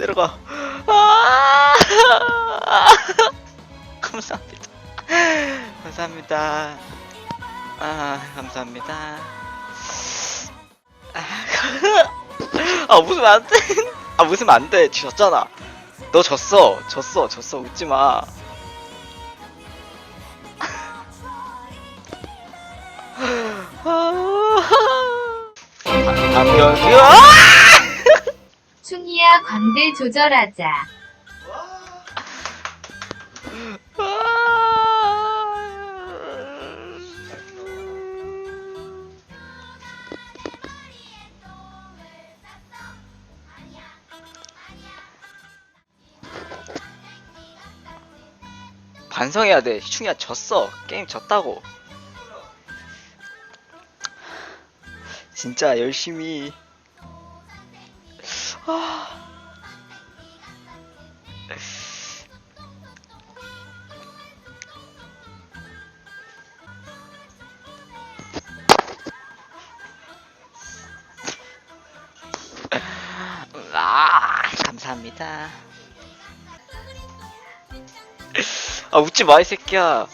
내려가. 아! 감사합니다. 감사합니다. 아, 감사합니다. 아, 아 웃으면 안 돼. 아, 웃으면 안 돼. 졌잖아. 너 졌어. 졌어. 졌어. 웃지 마. 안경이 아! 충이야 광대 조절하자. 반성해야 돼. 시충이야 졌어. 게임 졌다고. 진짜 열심히. 아. 아, 감사합니다. 아 웃지 마 이 새끼야.